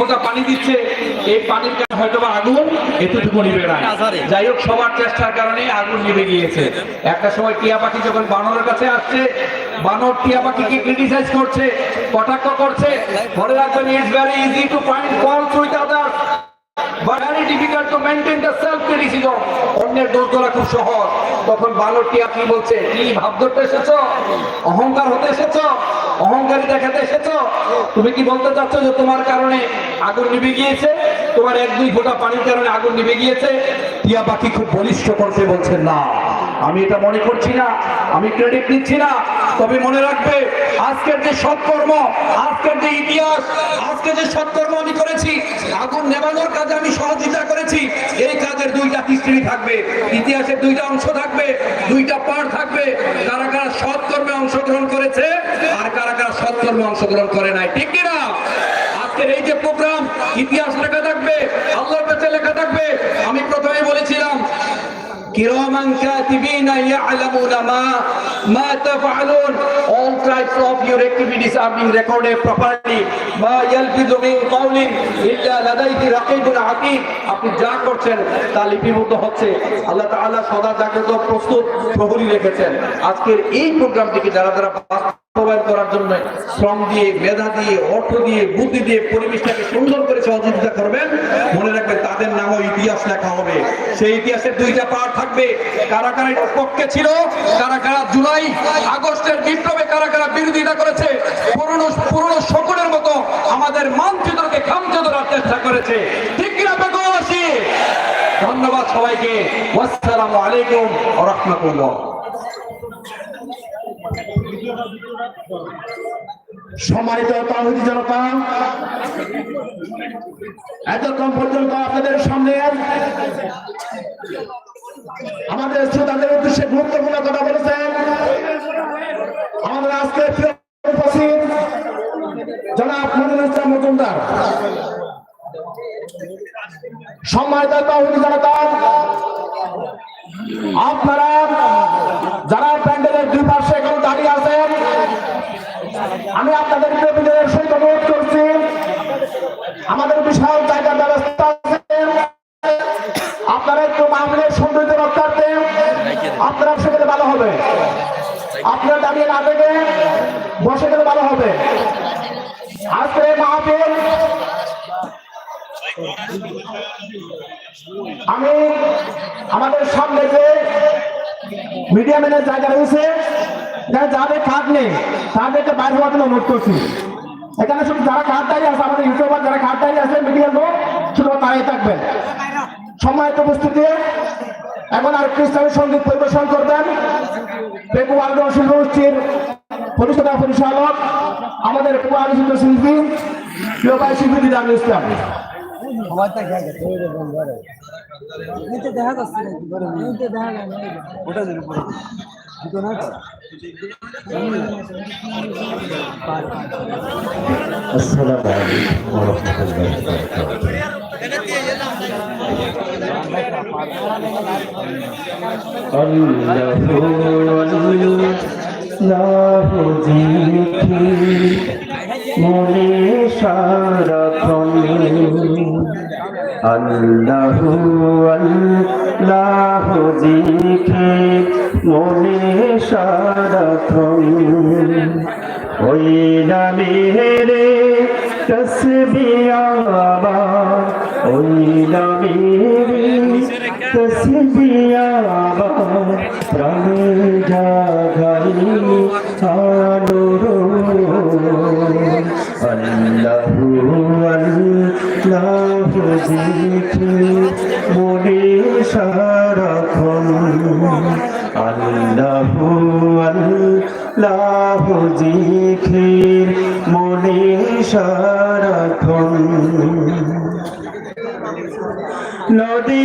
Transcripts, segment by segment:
ফোঁটা পানি দিচ্ছে, এই পানির হয়তো বা আগুন এতটুকু নিবে না যাই হোক, সবার চেষ্টার কারণে আগুন নিভে গিয়েছে। একটা সময় টিয়া পাখি যখন বানরের কাছে আসছে, বানর টিয়া পাখিকে ক্রিটিসাইজ করছে, কটাক্ষ করছে মনে রাখবেন it's very easy to find fault with others very difficult to maintain the self criticism অন্যের দোষ ধরা খুব সহজ। তখন বানরটিয়া কি বলছে? কি ভাব ধরতে এসেছ? অহংকার হতে এসেছ? অহংকারী দেখাতে এসেছ? তুমি কি বলতে চাচ্ছ যে তোমার কারণে আগুন নিভে গিয়েছে? তোমার এক দুই ফোঁটা পানির কারণে আগুন নিভে গিয়েছে? টিয়া পাখি খুব বলিষ্ঠ করতে বলছে, না, আমি এটা মনে করছি না, আমি ক্রেডিট নিচ্ছি না। তবে মনে রাখবে, আজকের যে সৎকর্ম, আজকের যে ইতিহাস আজকে যে সৎকর্ম আমি করেছি, আগুন নেবানোর কাজে আমি সহযোগিতা করেছি, এই কাজের দুইটা হিস্ট্রি থাকবে। ইতিহাসের দুইটা অংশ থাকবে, দুইটা পার্ট থাকবে। কারা কারা সৎকর্মে অংশগ্রহণ আর কর্মে অংশগ্রহণ করে নাই। ঠিক কিনা? আজকের এই যে প্রোগ্রাম ইতিহাস লেখা থাকবে, আল্লাহর কাছে লেখা থাকবে। আমি প্রথমে বলেছিলাম আপনি করছেন, তা হচ্ছে। আল্লাহ সদা জাগ্রত, প্রস্তুত, প্রহরী রেখেছেন। আজকের এই প্রোগ্রামটিকে যারা যারা করার জন্য শ্রম দিয়ে, মেধা দিয়ে, অর্থ দিয়ে, বুদ্ধি দিয়ে পরিবেশটাকে সুন্দর করে সহযোগিতা করবেন। মনে রাখবেন তাদের নামও ইতিহাস লেখা হবে। সেই ইতিহাসের দুইটা পার্ট থাকবে। কারা কারা পক্ষে ছিল কারা কারা জুলাই আগস্টের বিপ্লবে কারা কারা বিরোধিতা করেছে। পুরনো পুরনো শকুনের মতো আমাদের মানচিত্রকে চেষ্টা করেছে। ঠিক কিনা বেগবাসী ধন্যবাদ সবাইকে। আসসালামু আলাইকুম রাহমাতুল্লাহ। সম্মানিত তাহিদি জনতা এতক্ষণ পর্যন্ত আপনাদের সামনে আমাদের শ্রোতাদের উদ্দেশ্যে গুরুত্বপূর্ণ কথা বলেছেন আমাদের আজকে প্রিয় উপস্থিত জনাব মনিরুল ইসলাম মজুমদার সম্মানিত তাহিদি জনতা আপনারা যারা প্যান্ডেলের দুই পাশে এখন দাঁড়িয়ে আছেন আমি আপনাদের বিরোধীদের সহিত অনুরোধ করছি। আমাদের বিশাল জায়গার ব্যবস্থা আছে। আপনারা একটু সৌন্দর্য রক্ষার্থে আপনারা গেলে ভালো হবে। আপনারা দাঁড়িয়ে না থেকে বসে গেলে ভালো হবে। আজকে মাহফিল, আমি আমাদের সামনে যে মিডিয়া ম্যানের জায়গা রয়েছে যারা যাদের কার্ড নেই, তাদেরকে বাইরে হওয়ার জন্য অনুরোধ করছি। এখানে শুধু যারা কার্ড দাঁড়িয়ে আছে, আমাদের ইউটিউবার যারা দাঁড়িয়ে আছে মিডিয়ার লোক, শুধু দাঁড়িয়ে থাকবেন। সম্মানিত উপস্থিতি। এখন আর ইসলামী সংগীত পরিবেশন করবেন। পেপু আগ্রহ শিল্প গোষ্ঠীর পরিষদা পরিচালক, আমাদের আগ্রহ শিল্প শিল্পী, প্রিয় ভাই শিল্পী দিদারুল ইসলাম। দেখা যাচ্ছে ওটা আসসালামু আলাইকুম ওয়া রাহমাতুল্লাহি ওয়া মনে সারাক্ষণ আল্লাহ আল্লাহ জিখে মনে সারাক্ষণ ওই নামেরে তসবিয়াবা ওই নামেরে তসবিয়াবা প্রাণে জাগাই আলোর আল্লাহু আল্লাহ জিখির মনে সারাক্ষণ। নদী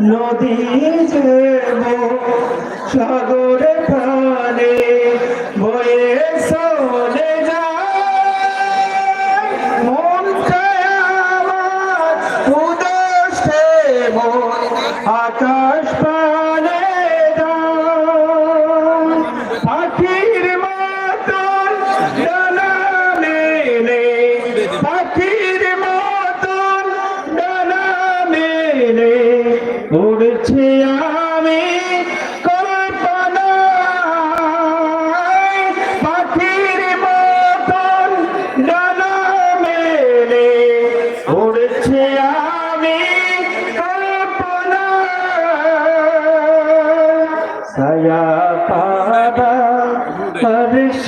নদী যাব সাগর পারে বয়ে চলে যায়। মনটা আমার উদাস আকাশ পারে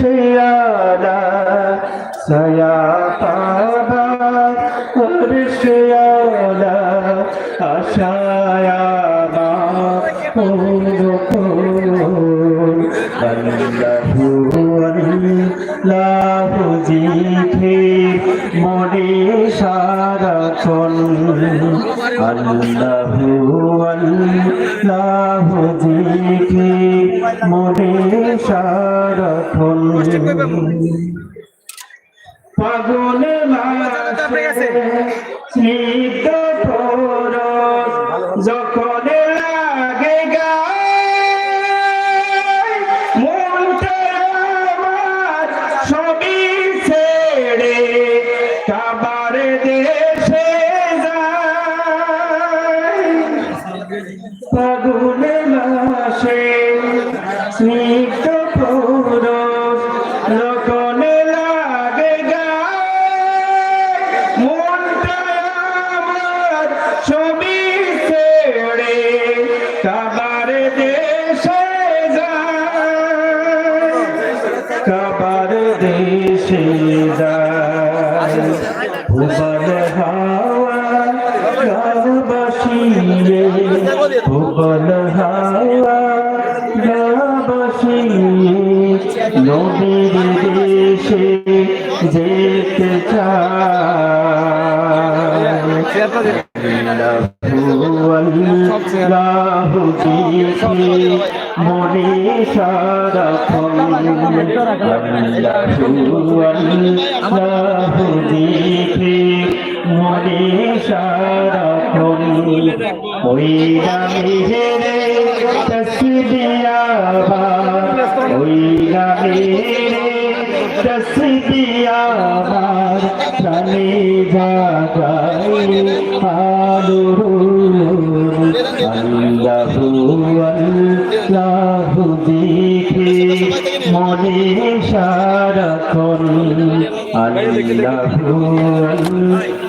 ورشيانا سياطانا ورشيانا أشايانا ونقول الله والله ذكري মনিষারক্ষণ আল্লাহু আল্লাহু জিকির সারাক্ষণ ফাগুন মাসে ফাগুন মাসে স্নিগ্ধ পুরুষ যখন মনটা আমার ছবি ছেড়ে কাবার দেশে যায়। কাবার দেশে যায়। ভুবন হাওয়া নদীর দেশে যেতে চায় মনে সারাক্ষণ আল্লাহু মনে সারাক্ষণ ওই নামে হেরে তসবিয়াবা ওই নামে হেরে তসবিয়াবা প্রাণে জাগাই আলোর আল্লাহু আল্লাহু দেখে মনে সারাক্ষণ আল্লাহু আল্লাহু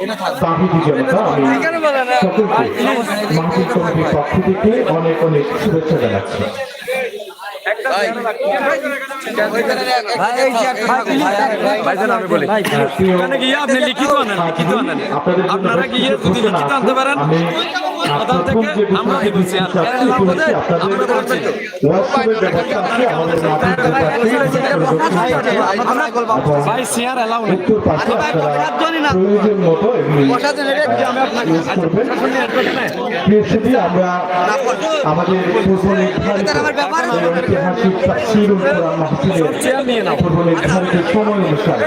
বাহিনী জনতা আমি সকলকে মাহফিল কমিটির পক্ষ থেকে অনেক অনেক শুভেচ্ছা জানাচ্ছি। আমি বলি। আহ, গিয়ে আপনি লিখিত আনেন লিখিত আনেন। আপনারা গিয়ে যদি লিখিত আনতে পারেন থেকে আমরা আর আমরা বলছি। ভাই শেয়ার এলাও আমরা আমাদের শিরুল কোরআন মাহফিলের পূর্ব নির্ধারিত সময় অনুসারে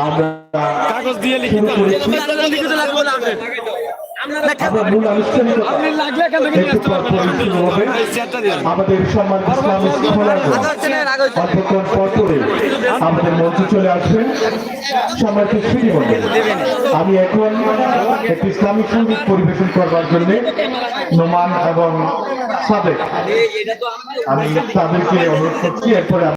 আমরা কাগজ দিয়ে আমরা মূল আনুষ্ঠানিকতা দিয়ে আমাদের সম্মান ইসলামিক অল্পক্ষণ পর পরে আমাদের মঞ্চে চলে আসবেন। সম্মানিত শ্রীমণ্ডল আমি এখন একটি ইসলামিক সংগীত পরিবেশন করবার জন্য নোমান এবং সাদেক আমি তাদেরকে অনুরোধ করছি এরপরে